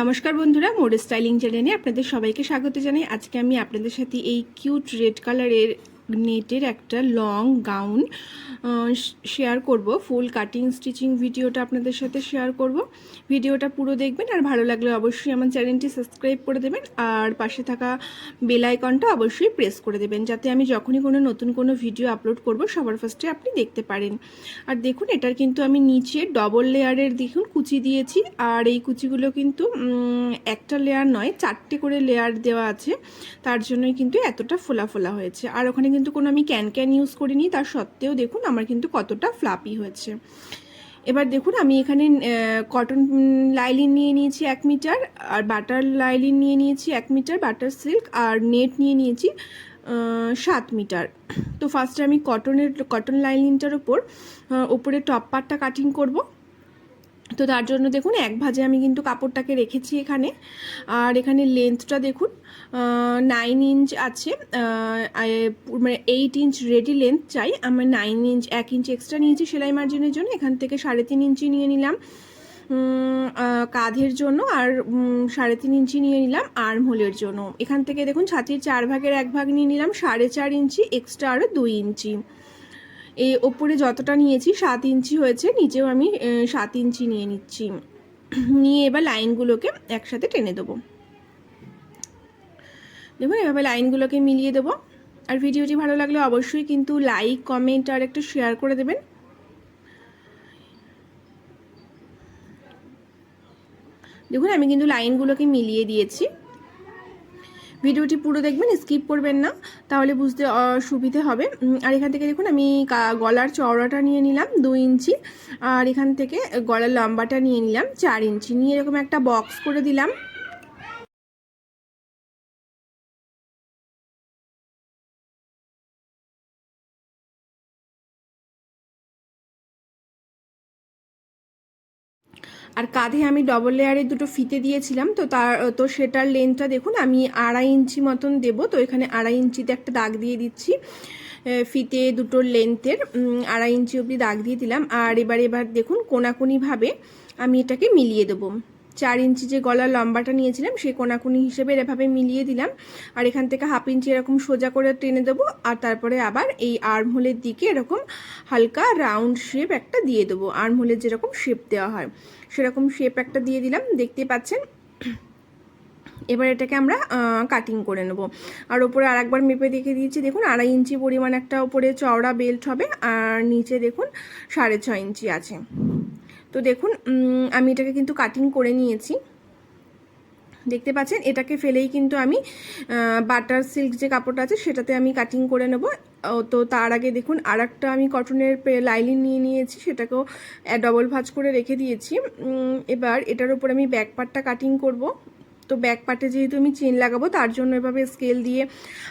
নমস্কার বন্ধুরা, mode styling চ্যানেলে আপনাদের সবাইকে স্বাগত জানাই। আজকে আমি আপনাদের সাথে এই কিউট রেড কালারের নেটের একটা লং গাউন শেয়ার করব। ফুল কাটিং স্টিচিং ভিডিওটা আপনাদের সাথে শেয়ার করব। ভিডিওটা পুরো দেখবেন আর ভালো লাগলে অবশ্যই আমার চ্যানেলটি সাবস্ক্রাইব করে দেবেন আর পাশে থাকা বেল আইকনটা অবশ্যই প্রেস করে দেবেন, যাতে আমি যখনই কোনো নতুন কোনো ভিডিও আপলোড করব, সবার ফার্স্টে আপনি দেখতে পারেন। আর দেখুন, এটার কিন্তু আমি নিচে ডবল লেয়ারের দেখুন কুচি দিয়েছি আর এই কুচিগুলো কিন্তু একটা লেয়ার নয়, চারটে করে লেয়ার দেওয়া আছে। তার জন্যই কিন্তু এতটা ফোলা ফোলা হয়েছে। আর ওখানে কিন্তু কোনো আমি ক্যান ক্যান ইউজ করিনি, তার সত্ত্বেও দেখুন আমার কিন্তু কতটা ফ্লাপি হয়েছে। এবার দেখুন আমি এখানে কটন লাইলিন নিয়ে নিয়েছি এক মিটার আর বাটার লাইলিন নিয়ে নিয়েছি এক মিটার বাটার সিল্ক আর নেট নিয়ে নিয়েছি সাত মিটার তো ফার্স্টে আমি কটনের কটন লাইলিনটার ওপর ওপরে টপ পার্টটা কাটিং করব। তো তার জন্য দেখুন, এক ভাজে আমি কিন্তু কাপড়টাকে রেখেছি এখানে। আর এখানে লেন্থটা দেখুন নাইন ইঞ্চ আছে মানে এইট ইঞ্চ রেডি লেন্থ চাই। আমার নাইন ইঞ্চ এক ইঞ্চ এক্সট্রা নিয়েছি সেলাই মার্জিনের জন্য। এখান থেকে সাড়ে তিন ইঞ্চি নিয়ে নিলাম কাঁধের জন্য। আর সাড়ে তিন ইঞ্চি নিয়ে নিলাম আর্ম হোলের জন্য। এখান থেকে দেখুন, ছাতির চার ভাগের এক ভাগ নিয়ে নিলাম, সাড়ে চার ইঞ্চি এক্সট্রা আরও দুই ইঞ্চি এই ওপরে যতটা নিয়েছি সাত ইঞ্চি হয়েছে, নিচেও আমি সাত ইঞ্চি নিয়ে নিচ্ছি। নিয়ে এবার লাইনগুলোকে একসাথে টেনে দেবো। দেখুন, এভাবে লাইনগুলোকে মিলিয়ে দেবো। আর ভিডিওটি ভালো লাগলে অবশ্যই কিন্তু লাইক, কমেন্ট আর একটু শেয়ার করে দেবেন। দেখুন, আমি কিন্তু লাইনগুলোকে মিলিয়ে দিয়েছি। ভিডিওটি পুরো দেখবেন, স্কিপ করবেন না, তাহলে বুঝতে সুবিধে হবে। আর এখান থেকে দেখুন, আমি গলার চওড়াটা নিয়ে নিলাম দু ইঞ্চি। আর এখান থেকে গলার লম্বাটা নিয়ে নিলাম, চার ইঞ্চি। নিয়ে এরকম একটা বক্স করে দিলাম। আর কাঁধে আমি ডবল লেয়ারের দুটো ফিতে দিয়েছিলাম, তো তার, তো সেটার লেন্থটা দেখুন, আমি আড়াই ইঞ্চি মতন দেব, তো এখানে আড়াই ইঞ্চিতে একটা দাগ দিয়ে দিচ্ছি ফিতে দুটোর লেন্থের আড়াই ইঞ্চি অবধি দাগ দিয়ে দিলাম, আর এবার এবার দেখুন কোনাকুনিভাবে আমি এটাকে মিলিয়ে দেবো। চার ইঞ্চি যে গলার লম্বাটা নিয়েছিলাম, সেই কোনাকুনি হিসেবে এভাবে মিলিয়ে দিলাম। আর এখান থেকে হাফ ইঞ্চি এরকম সোজা করে টেনে দেবো, আর তারপরে আবার এই আর্মহোলের দিকে এরকম হালকা রাউন্ড শেপ একটা দিয়ে দেবো। আর্মহোলের যেরকম শেপ দেওয়া হয়, সেরকম শেপ একটা দিয়ে দিলাম। দেখতে পাচ্ছেন? এবার এটাকে আমরা কাটিং করে নেব। আর ওপরে আর একবার মেপে দেখে দিয়েছি, দেখুন আড়াই ইঞ্চি পরিমাণ একটা ওপরে চওড়া বেল্ট হবে, আর নিচে দেখুন সাড়ে ছয় ইঞ্চি আছে। তো দেখুন আমি এটাকে কিন্তু কাটিং করে নিয়েছি। দেখতে পাচ্ছেন, এটাকে ফেলেই কিন্তু আমি বাটার সিল্ক যে কাপড়টা আছে, সেটাতে আমি কাটিং করে নেব। তো তার আগে দেখুন আর একটা আমি কটনের লাইলিন নিয়ে নিয়েছি, সেটাকেও ডবল ভাজ করে রেখে দিয়েছি। এবার এটার উপর আমি ব্যাক পার্টটা কাটিং করব। তো ব্যাক পার্টে যেহেতু আমি চেন লাগাবো, তার জন্য এভাবে স্কেল দিয়ে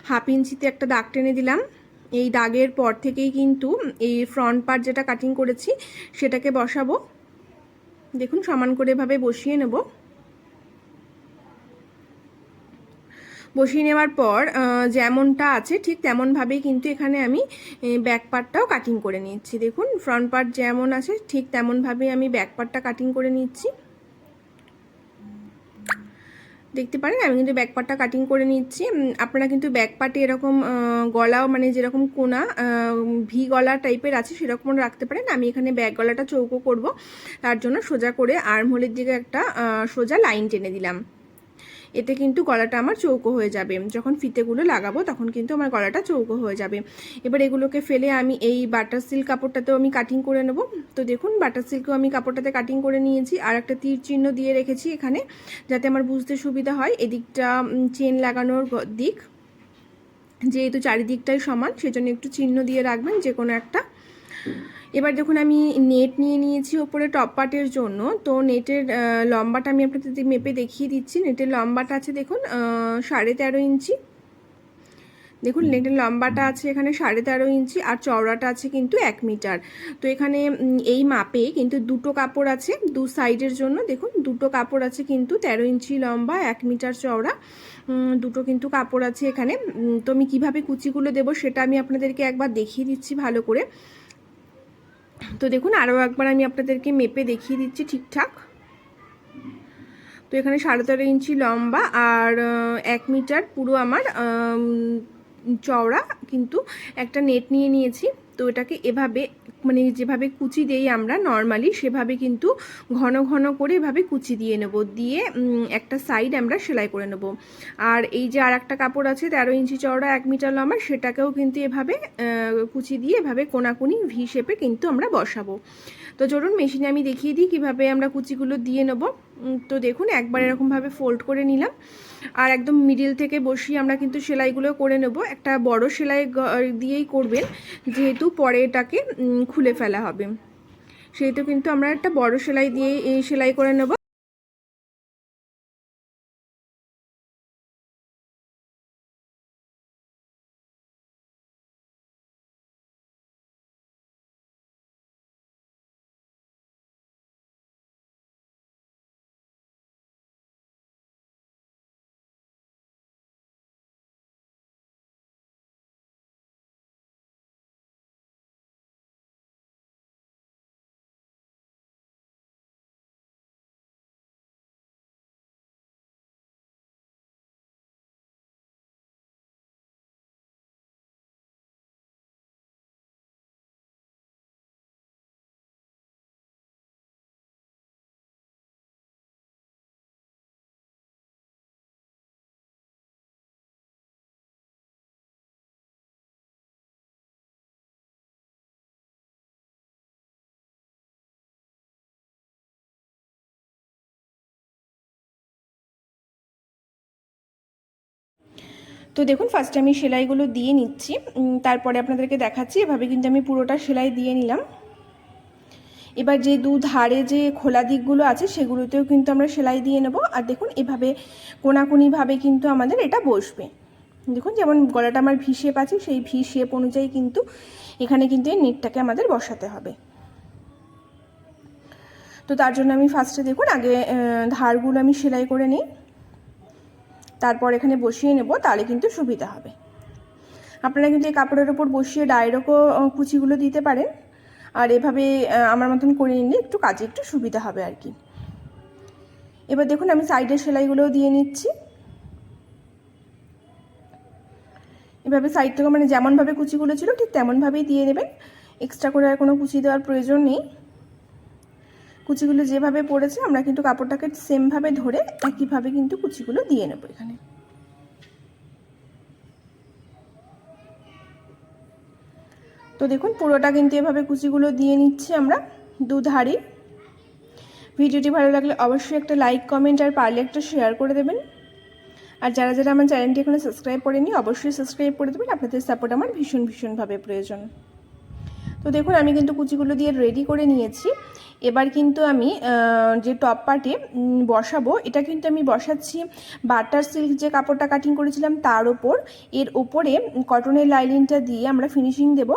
হাফ ইঞ্চিতে একটা দাগ টেনে দিলাম। এই দাগের পর থেকেই কিন্তু এই ফ্রন্ট পার্ট যেটা কাটিং করেছি, সেটাকে বসাবো। দেখুন, সমান করে এভাবে বসিয়ে নেব। বসিয়ে নেওয়ার পর যেমনটা আছে ঠিক তেমনভাবেই কিন্তু এখানে আমি ব্যাক পার্টটাও কাটিং করে নিচ্ছি। দেখুন ফ্রন্ট পার্ট যেমন আছে ঠিক তেমনভাবেই আমি ব্যাক পার্টটা কাটিং করে নিচ্ছি। দেখতে পারেন, আমি কিন্তু ব্যাক পার্টটা কাটিং করে নিচ্ছি। আপনারা কিন্তু ব্যাক পার্টে এরকম গলা গলাও মানে যেরকম কোনা ভি গলা টাইপের আছে সেরকম রাখতে পারেন। আমি এখানে ব্যাক গলাটা চৌকো করব। তার জন্য সোজা করে আর্মহোলের দিকে একটা সোজা লাইন টেনে দিলাম। এতে কিন্তু গলাটা আমার চৌকো হয়ে যাবে। যখন ফিতেগুলো লাগাবো, তখন কিন্তু আমার গলাটা চৌকো হয়ে যাবে। এবার এগুলোকে ফেলে আমি এই বাটার সিল্ক কাপড়টাতেও আমি কাটিং করে নেব। তো দেখুন বাটার সিল্কও আমি কাপড়টাতে কাটিং করে নিয়েছি। আর একটা তীর চিহ্ন দিয়ে রেখেছি এখানে, যাতে আমার বুঝতে সুবিধা হয়। এদিকটা চেন লাগানোর দিক। যেহেতু চারিদিকটাই সমান, সেজন্য একটু চিহ্ন দিয়ে রাখবেন যে কোনো একটা। এবার দেখুন আমি নেট নিয়ে নিয়েছি ওপরে টপ পার্টের জন্য। তো নেটের লম্বাটা আমি আপনাদের মেপে দেখিয়ে দিচ্ছি। নেটের লম্বাটা আছে দেখুন সাড়ে তেরো ইঞ্চি। দেখুন নেটের লম্বাটা আছে এখানে সাড়ে তেরো ইঞ্চি আর চওড়াটা আছে কিন্তু এক মিটার। তো এখানে এই মাপে কিন্তু দুটো কাপড় আছে দু সাইডের জন্য। দেখুন, দুটো কাপড় আছে কিন্তু তেরো ইঞ্চি লম্বা, এক মিটার চওড়া। দুটো কিন্তু কাপড় আছে এখানে। তো আমি কীভাবে কুচিগুলো দেবো সেটা আমি আপনাদেরকে একবার দেখিয়ে দিচ্ছি ভালো করে। তো দেখুন আরও একবার আমি আপনাদেরকে মেপে দেখিয়ে দিচ্ছি ঠিকঠাক। তো এখানে সাড়ে তেরো ইঞ্চি লম্বা আর এক মিটার পুরো আমার চওড়া। কিন্তু একটা নেট নিয়ে নিয়েছি। তো এটাকে এভাবে মানে যেভাবে কুচি দেই আমরা নর্মালি সেভাবে কিন্তু ঘন ঘন করে এভাবে কুচি দিয়ে নেব। দিয়ে একটা সাইড আমরা সেলাই করে নেব। আর এই যে আর একটা কাপড় আছে, তেরো ইঞ্চি চওড়া, এক মিটার লম্বা, সেটাকেও কিন্তু এভাবে কুচি দিয়ে এভাবে কোনাকুনি ভি শেপে কিন্তু আমরা বসাবো। তো চলুন মেশিনে আমি দেখিয়ে দিই কীভাবে আমরা কুচিগুলো দিয়ে নেব। তো দেখুন, একবার এরকমভাবে ফোল্ড করে নিলাম। আর একদম মিডিল থেকে বসিয়ে আমরা কিন্তু সেলাইগুলো করে নেব। একটা বড় সেলাই দিয়েই করবেন, যেহেতু পরে এটাকে খুলে ফেলা হবে। সেহেতু কিন্তু আমরা একটা বড় সেলাই দিয়ে এই সেলাই করে নেব। তো দেখুন ফার্স্টে আমি সেলাইগুলো দিয়ে নিচ্ছি। তারপরে আপনাদেরকে দেখাচ্ছি, এভাবে কিন্তু আমি পুরোটা সেলাই দিয়ে নিলাম। এবার যে দু ধারে যে খোলা দিকগুলো আছে, সেগুলোতেও কিন্তু আমরা সেলাই দিয়ে নেব। আর দেখুন, এভাবে কোনাকুনিভাবে কিন্তু আমাদের এটা বসবে। দেখুন, যেমন গলাটা আমার ভি শেপ আছে, সেই ভি শেপ অনুযায়ী কিন্তু এখানে কিন্তু এই নেটটাকে আমাদের বসাতে হবে। তো তার জন্য আমি ফার্স্টে দেখুন, আগে ধারগুলো আমি সেলাই করে নিই। তারপর এখানে বসিয়ে নেব তাহলে কিন্তু সুবিধা হবে। আপনারা কিন্তু এই কাপড়ের ওপর বসিয়ে ডাইরেক্টও আহ, কুচিগুলো দিতে পারেন। আর এভাবে আমার মতন করে নিলে একটু কাজে একটু সুবিধা হবে আর কি। এবার দেখুন আমি সাইডের সেলাইগুলোও দিয়ে নিচ্ছি। এভাবে সাইড থেকে মানে যেমনভাবে কুচিগুলো ছিল ঠিক তেমনভাবেই দিয়ে দেবেন। এক্সট্রা করে আর কোনো কুচি দেওয়ার প্রয়োজন নেই। কুচিগুলো যেভাবে পড়েছে, আমরা কিন্তু কাপড়টাকে সেমভাবে ধরে একইভাবে কিন্তু কুচিগুলো দিয়ে নেব এখানে। তো দেখুন, পুরোটা কিন্তু এভাবে কুচিগুলো দিয়ে নিচ্ছি আমরা দুধারি। ভিডিওটি ভালো লাগলে অবশ্যই একটা লাইক কমেন্ট আর পারলে একটা শেয়ার করে দেবেন। আর যারা যারা আমার চ্যানেলটি এখনও সাবস্ক্রাইব করেনি অবশ্যই সাবস্ক্রাইব করে দেবেন। আপনাদের সাপোর্ট আমার ভীষণ ভীষণভাবে প্রয়োজন। তো দেখুন, আমি কিন্তু কুচিগুলো দিয়ে রেডি করে নিয়েছি। এবার কিন্তু আমি যে টপ পার্টে বসাবো, এটা কিন্তু আমি বসাচ্ছি বাটার সিল্ক যে কাপড়টা কাটিং করেছিলাম তার ওপর। এর ওপরে কটনের লাইলিনটা দিয়ে আমরা ফিনিশিং দেব।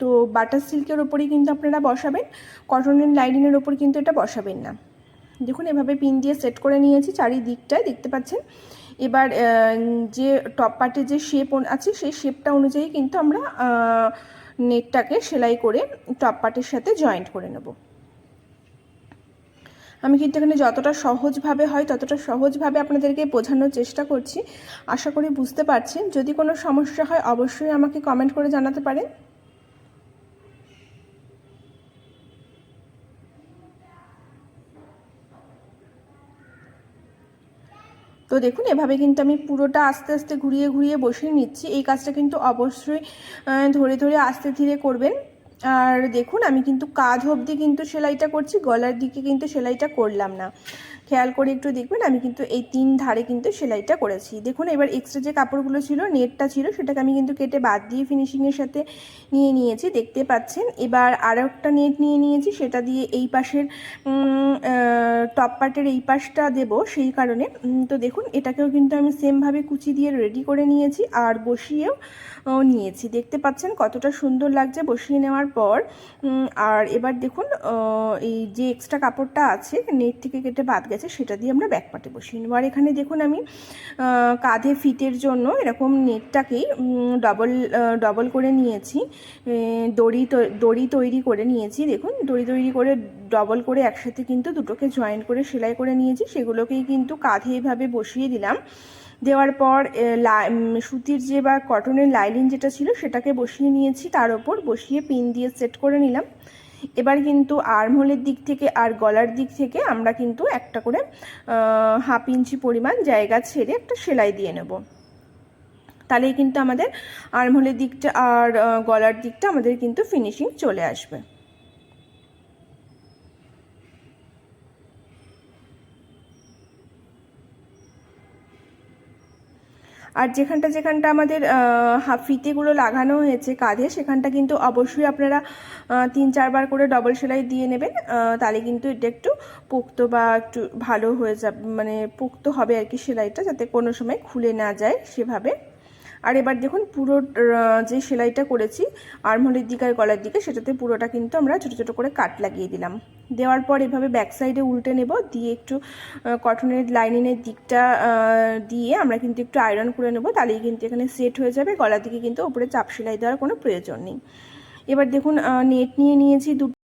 তো বাটার সিল্কের ওপরেই কিন্তু আপনারা বসাবেন কটনের লাইনিংয়ের ওপর কিন্তু এটা বসাবেন না। দেখুন, এভাবে পিন দিয়ে সেট করে নিয়েছি চারিদিকটায়, দেখতে পাচ্ছেন? এবার যে টপ পার্টের যে শেপ আছে সেই শেপটা অনুযায়ী কিন্তু আমরা নেটটাকে সেলাই করে টপ পার্টির সাথে জয়েন্ট করে নেব। আমি কিন্তু এখানে যতটা সহজভাবে হয় ততটা সহজভাবে আপনাদেরকে বোঝানোর চেষ্টা করছি। আশা করি বুঝতে পারছেন। যদি কোনো সমস্যা হয় অবশ্যই আমাকে কমেন্ট করে জানাতে পারেন। তো দেখুন, এভাবে কিন্তু আমি পুরোটা আস্তে আস্তে ঘুরিয়ে ঘুরিয়ে বসিয়ে নিচ্ছি। এই কাজটা কিন্তু অবশ্যই ধরে ধরে আস্তে ধীরে করবেন। আর দেখুন, আমি কিন্তু কাজ অবধি কিন্তু সেলাইটা করছি, গলার দিকে কিন্তু সেলাইটা করলাম না। খেয়াল করে একটু দেখবেন, আমি কিন্তু এই তিন ধারে কিন্তু সেলাইটা করেছি। দেখুন, এবার এক্সট্রা যে কাপড়গুলো ছিল, নেটটা ছিল, সেটাকে আমি কিন্তু কেটে বাদ দিয়ে ফিনিশিংয়ের সাথে নিয়ে নিয়েছি, দেখতে পাচ্ছেন। এবার আরও একটা নেট নিয়ে নিয়েছি, সেটা দিয়ে এই পাশের টপ পার্টের এই পাশটা দেব সেই কারণে। তো দেখুন, এটাকেও কিন্তু আমি সেমভাবে কুচি দিয়ে রেডি করে নিয়েছি আর বসিয়েও নিয়েছি। দেখতে পাচ্ছেন কতটা সুন্দর লাগছে বসিয়ে নেওয়ার পর। আর এবার দেখুন এই যে এক্সট্রা কাপড়টা আছে, নেট থেকে কেটে বাদ গেছে। আছে সেটা দিয়ে আমরা ব্যাক পার্টে বসিয়ে নেব আর এখানে দেখুন আমি কাঁধে ফিটের জন্য এরকম নেটটাকেই ডবল ডবল করে নিয়েছি। দড়ি দড়ি তৈরি করে নিয়েছি, দেখুন। দড়ি তৈরি করে ডবল করে একসাথে কিন্তু দুটোকে জয়েন করে সেলাই করে নিয়েছি। সেগুলোকেই কিন্তু কাঁধে এভাবে বসিয়ে দিলাম। দেওয়ার পর সুতির যে বা কটনের লাইলিন যেটা ছিল, সেটাকে বসিয়ে নিয়েছি। তার ওপর বসিয়ে পিন দিয়ে সেট করে নিলাম। এবার কিন্তু আর্মহোলের দিক থেকে আর গলার দিক থেকে আমরা কিন্তু একটা করে হাফ ইঞ্চি পরিমাণ জায়গা ছেড়ে একটা সেলাই দিয়ে নেব। তাহলেই কিন্তু আমাদের আর্মহোলের দিকটা আর গলার দিকটা আমাদের কিন্তু ফিনিশিং চলে আসবে। আর যেখানটা যেখানটা আমাদের ফিতেগুলো লাগানো হয়েছে কাঁধে, সেখানটা কিন্তু অবশ্যই আপনারা তিন চারবার করে ডবল সেলাই দিয়ে নেবেন। তাহলে কিন্তু এটা একটু পোক্ত বা একটু ভালো হয়ে যাবে মানে পোক্ত হবে আর কি সেলাইটা, যাতে কোনো সময় খুলে না যায় সেভাবে। আর এবার দেখুন পুরো যে সেলাইটা করেছি আর্মহোলের দিকে আর গলার দিকে, সেটাতে পুরোটা কিন্তু আমরা ছোটো ছোটো করে কাট লাগিয়ে দিলাম। দেওয়ার পর এভাবে ব্যাক সাইডে উল্টে নেব, দিয়ে একটু কটনের লাইনিংয়ের দিকটা দিয়ে আমরা কিন্তু একটু আয়রন করে নেব, তাহলেই কিন্তু এখানে সেট হয়ে যাবে, গলার দিকে কিন্তু ওপরে চাপ সেলাই দেওয়ার কোনো প্রয়োজন নেই। এবার দেখুন নেট নিয়ে নিয়েছি দুটো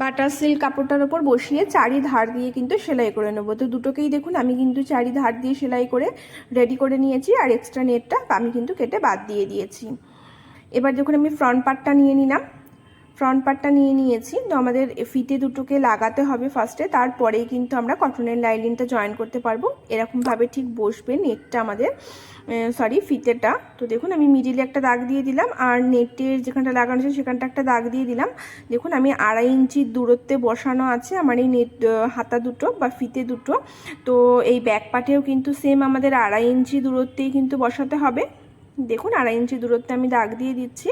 বাটার সিল্ক কাপড়টার ওপর বসিয়ে চারি ধার দিয়ে কিন্তু সেলাই করে নেব। তো দুটোকেই দেখুন, আমি কিন্তু চারি ধার দিয়ে সেলাই করে রেডি করে নিয়েছি আর এক্সট্রা নেটটা আমি কিন্তু কেটে বাদ দিয়ে দিয়েছি। এবার যখন আমি ফ্রন্ট পার্টটা নিয়ে নিলাম। ফ্রন্ট পার্টটা নিয়ে নিয়েছি। তো আমাদের ফিতে দুটোকে লাগাতে হবে ফার্স্টে তারপরেই কিন্তু আমরা কটনের লাইলিনটা জয়েন করতে পারব। এরকমভাবে ঠিক বসবে নেটটা আমাদের। সরি ফিতেটা। তো দেখুন, আমি মিডিলে একটা দাগ দিয়ে দিলাম, আর নেটের যেখানটা লাগানো আছে সেখানটা একটা দাগ দিয়ে দিলাম। দেখুন, আমি আড়াই ইঞ্চির দূরত্বে বসানো আছে আমার এই নেট হাতা দুটো বা ফিতে দুটো। তো এই ব্যাক পার্টেও কিন্তু সেম আমাদের আড়াই ইঞ্চি দূরত্বেই কিন্তু বসাতে হবে। দেখুন, আড়াই ইঞ্চি দূরত্বে আমি দাগ দিয়ে দিচ্ছি।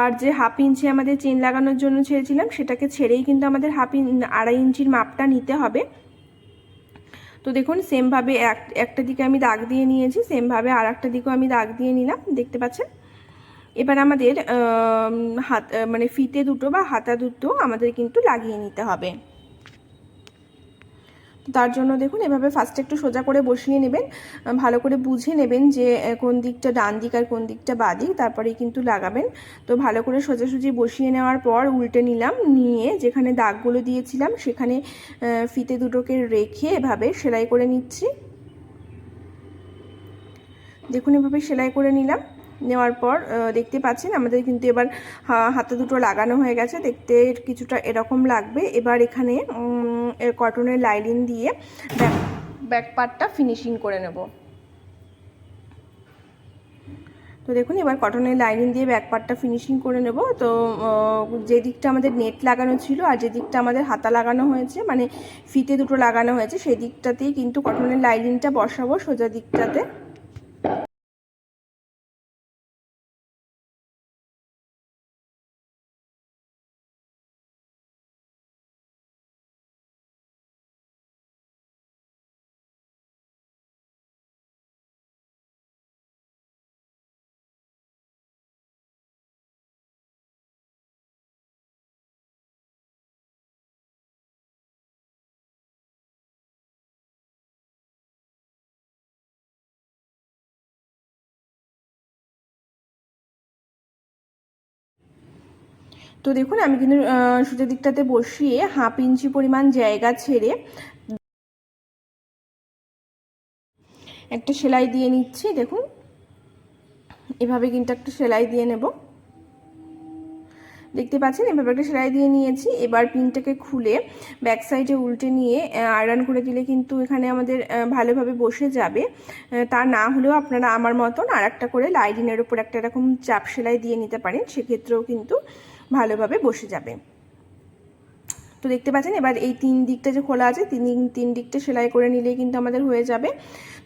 আর যে হাফ ইঞ্চি আমাদের চেন লাগানোর জন্য ছেড়েছিলাম, সেটাকে ছেড়েই কিন্তু আমাদের হাফ আড়াই ইঞ্চির মাপটা নিতে হবে। তো দেখুন সেমভাবে এক, একটা দিকে আমি দাগ দিয়ে নিয়েছি সেমভাবে আর একটা দিকেও আমি দাগ দিয়ে নিলাম, দেখতে পাচ্ছেন? এবার আমাদের হাত মানে ফিতে দুটো বা হাতা দুটো আমাদের কিন্তু লাগিয়ে নিতে হবে। তার জন্য দেখুন, এভাবে ফার্স্টে একটু সোজা করে বসিয়ে নেবেন। ভালো করে বুঝে নেবেন যে কোন দিকটা ডান দিক আর কোন দিকটা বা দিক, তারপরেই কিন্তু লাগাবেন। তো ভালো করে সোজাসুজি বসিয়ে নেওয়ার পর উল্টে নিলাম, নিয়ে যেখানে দাগগুলো দিয়েছিলাম, সেখানে ফিতে দুটোকে রেখে এভাবে সেলাই করে নিচ্ছি। দেখুন, এভাবে সেলাই করে নিলাম। নেওয়ার পর দেখতে পাচ্ছেন আমাদের কিন্তু এবার হাতে দুটো লাগানো হয়ে গেছে। দেখতে কিছুটা এরকম লাগবে। এবার এখানে কটনের লাইলিন দিয়ে ব্যাক ব্যাক পার্টটা ফিনিশিং করে নেব। তো দেখুন, এবার কটনের লাইনিং দিয়ে ব্যাক পার্টটা ফিনিশিং করে নেব। তো যে দিকটা আমাদের নেট লাগানো ছিল আর যে দিকটা আমাদের হাতা লাগানো হয়েছে মানে ফিতে দুটো লাগানো হয়েছে, সেই দিকটাতেই কিন্তু কটনের লাইনিংটা বসাবো সোজা দিকটাতে। তো দেখুন, আমি কিন্তু সোজা দিকটাতে বসিয়ে হাফ ইঞ্চি পরিমাণ জায়গা ছেড়ে একটা সেলাই দিয়ে নিচ্ছি, দেখুন। এভাবে কিন্তু একটা সেলাই দিয়ে নেব। দেখতে পাচ্ছেন, এভাবে একটা সেলাই দিয়ে নিয়েছি। এবার পিনটাকে খুলে ব্যাক সাইডে উল্টে নিয়ে আয়রন করে দিলে কিন্তু এখানে আমাদের ভালোভাবে বসে যাবে। তা না হলেও আপনারা আমার মতন আর একটা করে লাইডিনের উপর একটা এরকম চাপ সেলাই দিয়ে নিতে পারেন। সেক্ষেত্রেও কিন্তু ভালোভাবে বসে যাবে। তো দেখতে পাচ্ছেন, এবার এই তিন দিকটা যে খোলা আছে, তিন তিন দিকটা সেলাই করে নিলেই কিন্তু আমাদের হয়ে যাবে।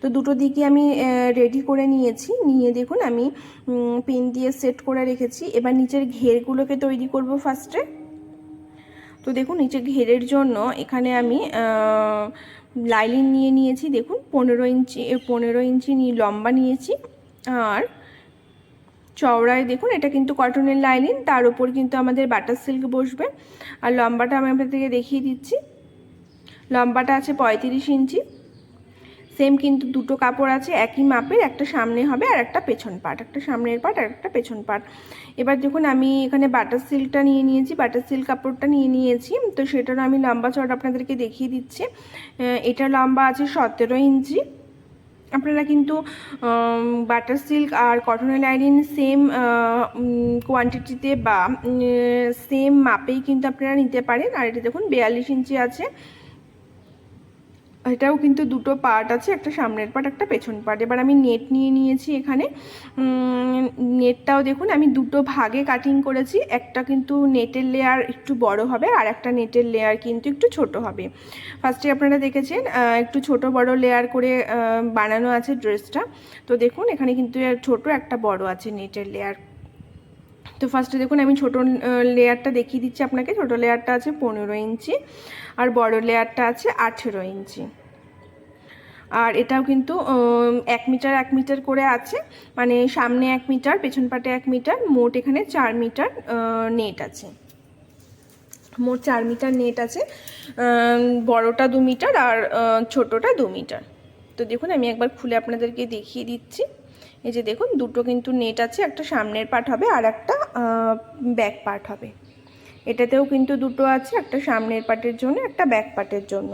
তো দুটো দিকে আমি রেডি করে নিয়েছি। নিয়ে দেখুন আমি পিন দিয়ে সেট করে রেখেছি। এবার নিচের ঘেরগুলোকে তৈরি করব ফার্স্টে তো দেখুন নিচে ঘেরের জন্য এখানে আমি লাইলিন নিয়ে নিয়েছি। দেখুন, পনেরো ইঞ্চি পনেরো ইঞ্চি লম্বা নিয়েছি। আর চওড়ায় দেখুন, এটা কিন্তু কটনের লাইনিং তার উপর কিন্তু আমাদের বাটার সিল্ক বসবে। আর লম্বাটা আমি আপনাদেরকে দেখিয়ে দিচ্ছি। লম্বাটা আছে পঁয়ত্রিশ ইঞ্চি। সেম কিন্তু দুটো কাপড় আছে, একই মাপের, একটা সামনে হবে আর একটা পেছন পাট একটা সামনের পাট আর একটা পেছন পাট এবার দেখুন, আমি এখানে বাটার সিল্কটা নিয়ে নিয়েছি বাটার সিল্ক কাপড়টা নিয়ে নিয়েছি। তো সেটারও আমি লম্বা চড় আপনাদেরকে দেখিয়ে দিচ্ছি। এটা লম্বা আছে সতেরো ইঞ্চি। আপনারা কিন্তু বাটার সিল্ক আর কটনের লাইনিং সেম কোয়ান্টিটিতে বা সেম মাপেই কিন্তু আপনারা নিতে পারেন। আর এটা দেখুন, বিয়াল্লিশ ইঞ্চি আছে। এটাও কিন্তু দুটো পার্ট আছে, একটা সামনের পার্ট একটা পেছন পার্ট এবার আমি নেট নিয়ে নিয়েছি এখানে। নেটটাও দেখুন, আমি দুটো ভাগে কাটিং করেছি। একটা কিন্তু নেটের লেয়ার একটু বড় হবে, আর একটা নেটের লেয়ার কিন্তু একটু ছোট হবে। ফার্স্টে আপনারা দেখেছেন একটু ছোট বড় লেয়ার করে বানানো আছে ড্রেসটা তো দেখুন, এখানে কিন্তু ছোট একটা বড় আছে নেটের লেয়ার তো ফার্স্টে দেখুন, আমি ছোটো লেয়ারটা দেখিয়ে দিচ্ছি আপনাকে। ছোটো লেয়ারটা আছে পনেরো ইঞ্চি। আর বড় লেয়ারটা আছে আঠেরো ইঞ্চি। আর এটাও কিন্তু এক মিটার এক মিটার করে আছে। মানে সামনে এক মিটার, পেছন পাটে এক মিটার, মোট এখানে চার মিটার নেট আছে। মোট চার মিটার নেট আছে। বড়টা দু মিটার আর ছোটোটা দু মিটার। তো দেখুন, আমি একবার খুলে আপনাদেরকে দেখিয়ে দিচ্ছি। এই যে দেখুন, দুটো কিন্তু নেট আছে, একটা সামনের পার্ট হবে আর একটা ব্যাক পার্ট হবে। এটাতেও কিন্তু দুটো আছে একটা সামনের পাটের জন্য একটা ব্যাক পাটের জন্য।